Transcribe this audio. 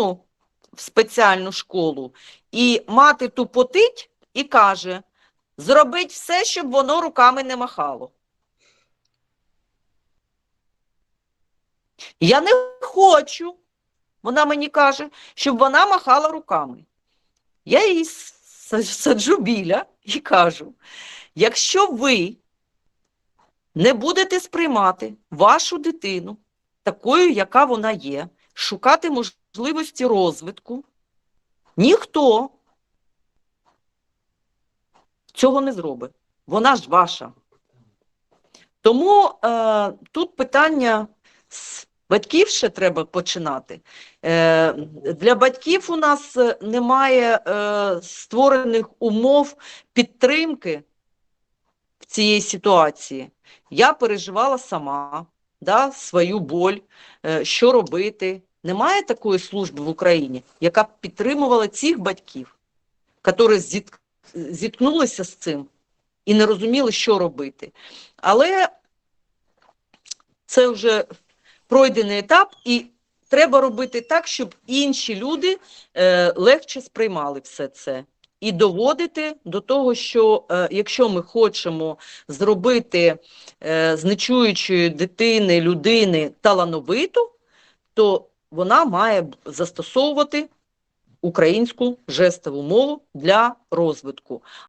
дитину в спеціальну школу, і мати тупотить і каже: зробить все, щоб воно руками не махало. Я не хочу, вона мені каже, щоб вона махала руками. Я її саджу біля і кажу: якщо ви не будете сприймати вашу дитину такою, яка вона є, шукати можливості розвитку, ніхто цього не зробить. Вона ж ваша. Тому е, тут питання з батьків ще треба починати. Е, для батьків у нас немає е, створених умов підтримки в цій ситуації. Я переживала сама да, свою боль, е, що робити. Немає такої служби в Україні, яка б підтримувала цих батьків, які зіт- зіткнулися з цим і не розуміли, що робити. Але це вже пройдений етап, і треба робити так, щоб інші люди е, легше сприймали все це. І доводити до того, що е, якщо ми хочемо зробити е, з дитини, людини талановиту, то вона має застосовувати українську жестову мову для розвитку.